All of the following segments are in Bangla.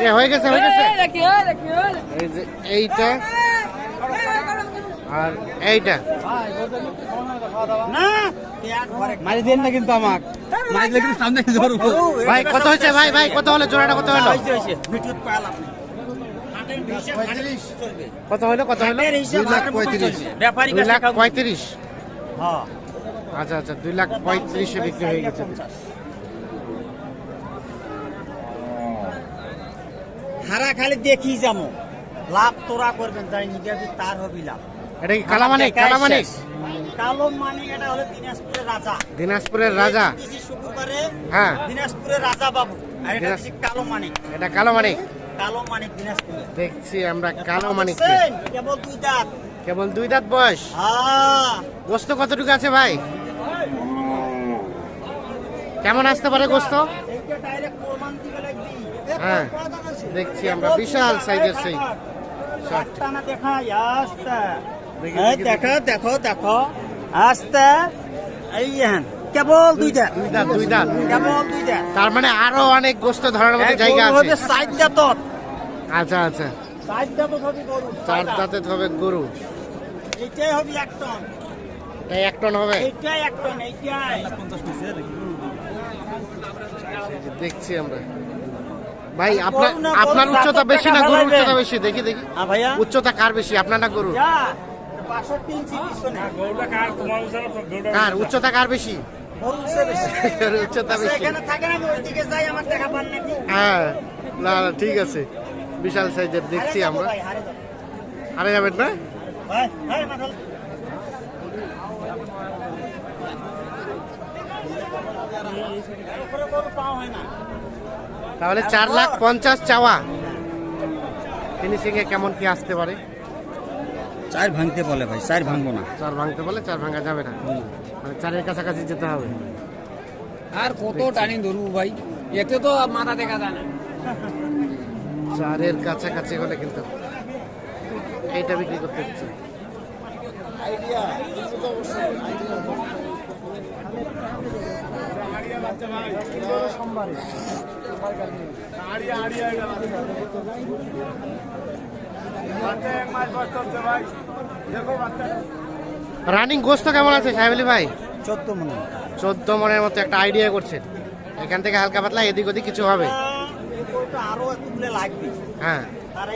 এ, হয়ে গেছে হয়ে গেছে। এই যে এইটা আর এইটা। মারি দেন না কিন্তু আমাক। মারি কিন্তু সামনে ভাই কত হয়েছে? ভাই ভাই কত হলো? জোড়াটা কত হলো? কত হলো কত হলো? দুই লাখ পঁয়ত্রিশ দুই লাখ পঁয়ত্রিশ। হ্যাঁ। আচ্ছা আচ্ছা দুই লাখ পঁয়ত্রিশে বিক্রি হয়ে গেছে। হারা খালি দেখি যাব লাভ তোরা করবেন যাই নিজে তার হবি লাভ। এটা কি কালো এটা হলো দিনাজপুরের রাজা। দিনাজপুরের রাজা। শুক্রবারে হ্যাঁ। দিনাজপুরের রাজা বাবু। আর এটা কালো এটা কালো মানিক কালো মানিক দিনাজপুরে। দেখছি আমরা কালো মানিক কেবল দুই দাঁত। কেবল দুই দাঁত বয়স। হ্যাঁ। গোস্ত কতটুকু আছে ভাই? কেমন আসতে পারে গোস্ত? হ্যাঁ, দেখছি আমরা বিশাল সাইজের সেই দেখা আস্তে। দেখি, এই দেখি, আস্তে। এই হ্যাঁ কেবল দুই দাঁত। দুই দাঁত দুই দাঁত। কেবল দুই দাঁত। তার মানে আরও অনেক গোস্ত ধরার মতো জায়গা আছে। সাইড আচ্ছা আচ্ছা। সাইড হবে গরু চার দাঁতে। হবে গরু। এইটাই হবে এক টন। তাই এক টন হবে? এইটাই এক টন এইটাই। দেখছি আমরা। ভাই আপনার আপনার উচ্চতা বেশি না গরুর উচ্চতা বেশি? দেখি দেখি। হ্যাঁ ভাইয়া। উচ্চতা কার বেশি? আপনার না গরু যা বাষট্টি ইঞ্চি পিছনে। কার? উচ্চতা কার? বেশি? গরু সে বেশি। গরুর উচ্চতা বেশি। এখানে থাকে না আমি ওইদিকে যাই আমার দেখা পান নাকি? হ্যাঁ না না ঠিক আছে। বিশাল সাইজের দেখছি আমরা। হারে যাবেন পাওয়া হয় না। তাহলে চার লাখ পঞ্চাশ চাওয়া। ফিনিশিং এ কেমন কি আসতে পারে? চার ভাঙতে বলে ভাই চার ভাঙবো না। চার ভাঙতে বলে চার ভাঙা যাবে না। মানে চারের কাছাকাছি যেতে হবে। আর কত টানি ধরবো ভাই? এতে তো মাথা দেখা যায় না। চারের কাছাকাছি হলে কিন্তু এইটা বিক্রি করতে হচ্ছে। রানিং গোস্ত কেমন আছে সাহেব আলী ভাই? চোদ্দ মনে। চোদ্দ মনের মতো একটা আইডিয়া করছেন। এখান থেকে হালকা পাতলা এদিক ওদিক কিছু হবে? আরও লাগবে। হ্যাঁ। তার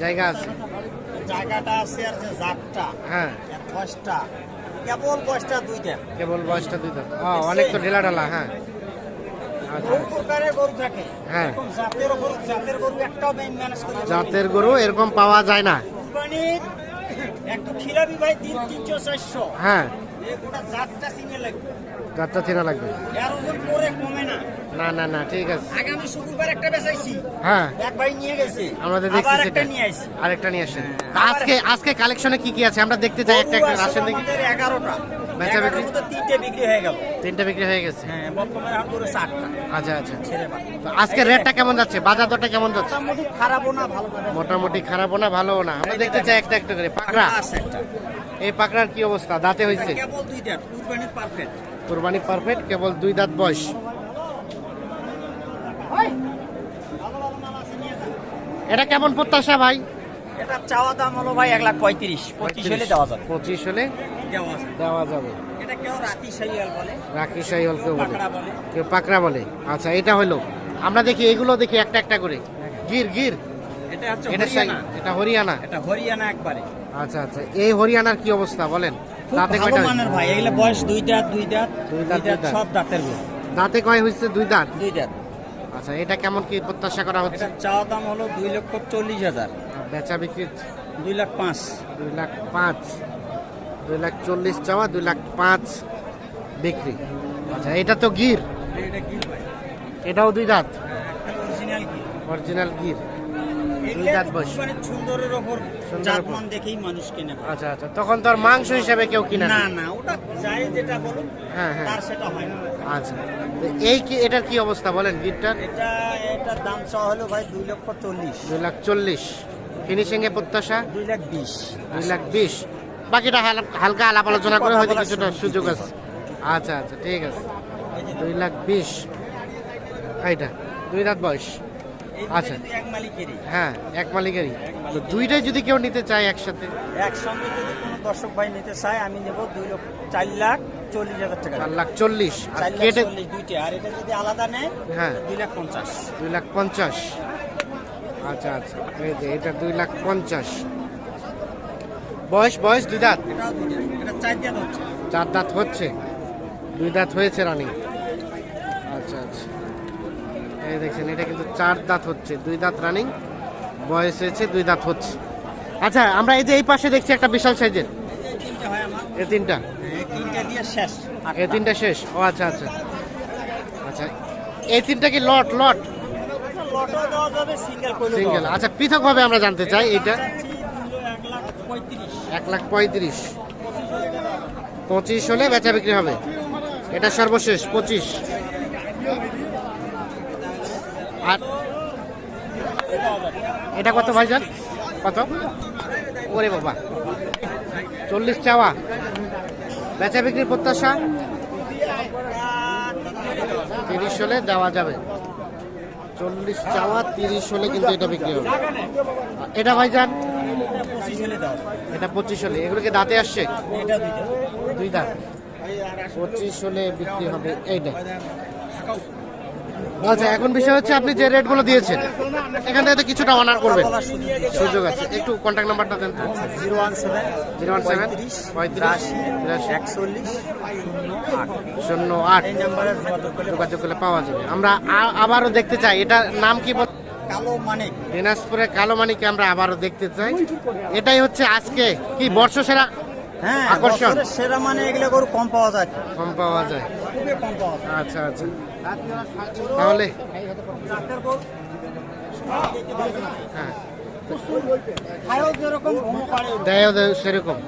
জায়গা আছে। জায়গাটা আছে আর যে জাতটা হ্যাঁ। বয়সটা। কেবল বয়সটা দুইটা। কেবল বয়সটা দুই দাঁত অনেক তো ঢেলা ঢালা হ্যাঁ আচ্ছা বহু প্রকারের গরু থাকে হ্যাঁ। জাতের গরু জাতের গরু এরকম পাওয়া যায় না। হ্যাঁ। জাতটা লাগবে। চেনা না। না না ঠিক আছে। আগামী শুক্রবার একটা বেচাইছি। হ্যাঁ। এক ভাই নিয়ে গেছে। আমাদের দেখছি সেটা নিয়ে আসছি আরেকটা নিয়ে আসেন আজকে আজকে কালেকশনে কি কি আছে? আমরা দেখতে চাই একটা একটা আসেন দেখি। এগারোটা। বেচা বিক্রি? তিনটে বিক্রি হয়ে গেল। তিনটা বিক্রি হয়ে গেছে। হ্যাঁ বর্তমানে হাট করে ষাটটা আচ্ছা আচ্ছা। তো আজকে রেটটা কেমন যাচ্ছে? বাজার দরটা কেমন যাচ্ছে? মোটামুটি খারাপও না ভালো না। মোটামুটি খারাপও না ভালোও না। আমরা দেখতে চাই একটা একটা করে। পাকড়া? আছে একটা। এই পাকড়ার কি অবস্থা? দাঁতে হয়েছে? কেবল দুইটা কুরবানির পারফেক্ট কোরবানি পারফেক্ট কেবল দুই দাঁত বয়স। এটা কেমন প্রত্যাশা ভাই? এটা চাওয়া দাম হলো ভাই এক লাখ পঁয়ত্রিশ। পঁচিশ হলে দেওয়া যাবে। পঁচিশ হলে দেওয়া যাবে। রাখি সাই হল কেউ বলে। কেউ পাকড়া বলে। আচ্ছা এটা হলো। আমরা দেখি এগুলো দেখি একটা একটা করে। গির গির। এটা এটা হরিয়ানা। এটা হরিয়ানা। একবারে। আচ্ছা আচ্ছা। এই হরিয়ানার কি অবস্থা বলেন? দাঁতে ভালো কয়টা মানের ভাই। এগুলো বয়স দুই দাঁত দুই দাঁত। দুই। সব দাঁতের কয় হয়েছে? দুই দাঁত? দুই দাঁত। আচ্ছা এটা কেমন কি প্রত্যাশা করা হচ্ছে? চাওয়া দাম হলো দুই লক্ষ চল্লিশ হাজার। বেচা বিক্রি দুই লাখ পাঁচ। দুই লাখ পাঁচ। দুই লাখ চল্লিশ চাওয়া দুই লাখ পাঁচ বিক্রি। আচ্ছা এটা তো গির। এটাও দুই দাঁত? অরিজিনাল গির। দুই এগুলো দাঁত বয়স। মানে সুন্দরের ওপর জাতমান দেখেই মানুষ কেনে আচ্ছা আচ্ছা তখন তো আর মাংস হিসাবে কেউ কিনে না ওটা যেটা হ্যাঁ হ্যাঁ। তার সেটা হয় না। আচ্ছা এই কি এটার কি অবস্থা বলেন গিরটার? এটা এটার দাম চাওয়া হলো ভাই দুই লক্ষ চল্লিশ। দুই লাখ চল্লিশ। ফিনিশিং এ প্রত্যাশা? দুই লাখ বিশ। দুই লাখ বিশ। বাকিটা হাল- হালকা আলাপ আলোচনা করে হয়তো কিছুটা সুযোগ আছে। আচ্ছা আচ্ছা ঠিক আছে। দুই লাখ বিশ। এইটা দুই দাঁত বয়স আচ্ছা। হ্যাঁ এক মালিকেরই। তো দুইটাই যদি কেউ নিতে চায় একসাথে? একসঙ্গে যদি কোনো দর্শক ভাই নিতে চায় আমি নেব দুই লক্ষ চার লাখ চল্লিশ হাজার টাকা। চার লাখ চল্লিশ। আর কেটে দুইটা। আর এটা যদি আলাদা নেয় হ্যাঁ। দুই লাখ পঞ্চাশ। দুই লাখ পঞ্চাশ। আচ্ছা আচ্ছা। এই যে এটা দুই লাখ পঞ্চাশ। বয়স বয়স দুই দাঁত। এটা চার দাঁত হচ্ছে। দুই দাঁত হয়েছে রানী আচ্ছা আচ্ছা। এই দেখছেন এটা কিন্তু চার দাঁত হচ্ছে। দুই দাঁত রানিং বয়স হয়েছে দুই দাঁত হচ্ছে। আচ্ছা আমরা এই যে এই পাশে দেখছি একটা বিশাল সাইজের। এ তিনটা এ তিনটা শেষ। ও আচ্ছা আচ্ছা। আচ্ছা এই তিনটা কি লট লট সিঙ্গেল আচ্ছা পৃথকভাবে আমরা জানতে চাই এইটা। এক লাখ পঁয়ত্রিশ। পঁচিশ হলে বেচা বিক্রি হবে। এটা সর্বশেষ, পঁচিশ। আর এটা কত ভাইজান? কত? ওরে বাবা। চল্লিশ চাওয়া। বেচা বিক্রির প্রত্যাশা? তিরিশ হলে দেওয়া যাবে। চল্লিশ চাওয়া, তিরিশ হলে কিন্তু এটা বিক্রি হবে। এটা ভাইজান? এটা পঁচিশ হলে। এগুলোকে দাঁতে আসছে? দুই দাঁত। পঁচিশ হলে বিক্রি হবে এইটা। আচ্ছা এখন বিষয় হচ্ছে আপনি যে রেটগুলো দিয়েছেন এখান থেকে কিছুটা অনার করবেন। সুযোগ আছে। একটু কন্ট্যাক্ট নাম্বারটা দেন তো। Zero one seven zero one seven পঁয়ত্রিশ একচল্লিশ শূন্য আট। যোগাযোগ করলে পাওয়া যাবে। আমরা আবারও দেখতে চাই। এটা নাম কি কালো মানিক। দিনাজপুরে কালো মানিকে আমরা আবারও দেখতে চাই। এটাই হচ্ছে আজকে কি বর্ষ সেরা হ্যাঁ আকর্ষণ। সেরা মানে এগুলো গরু কম পাওয়া যায়। কম পাওয়া যায়। খুবই কম পাওয়া যায়। আচ্ছা আচ্ছা। তাহলে হ্যাঁ। দেয় দেয় সেরকম।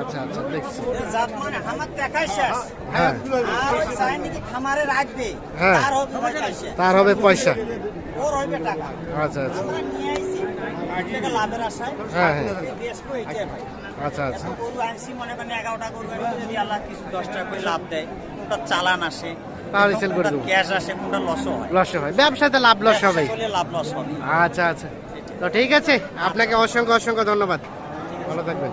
আচ্ছা আচ্ছা দেখছি। জাত মানে আমার দেখাই শেষ। হ্যাঁ। আর ওই খামারে রাখবে? হ্যাঁ। তার হবে পয়সা। আচ্ছা আচ্ছা। লাভের আশায়। হ্যাঁ, হ্যাঁ। আচ্ছা আচ্ছা। গরু আনছি মনে করেন এগারোটা গরু যদি আল্লাহ কিছু দশ টাকা করে লাভ দেয় কোনটা চালান আসে তাহলে sell করে দেবো। ক্যাশ আসে কোনটা লসও হয়। লস হয়। ব্যবসাতে লাভ লস হবে লাভ লস হবে। আচ্ছা আচ্ছা। তো ঠিক আছে আপনাকে অসংখ্য অসংখ্য ধন্যবাদ। ভালো থাকবেন।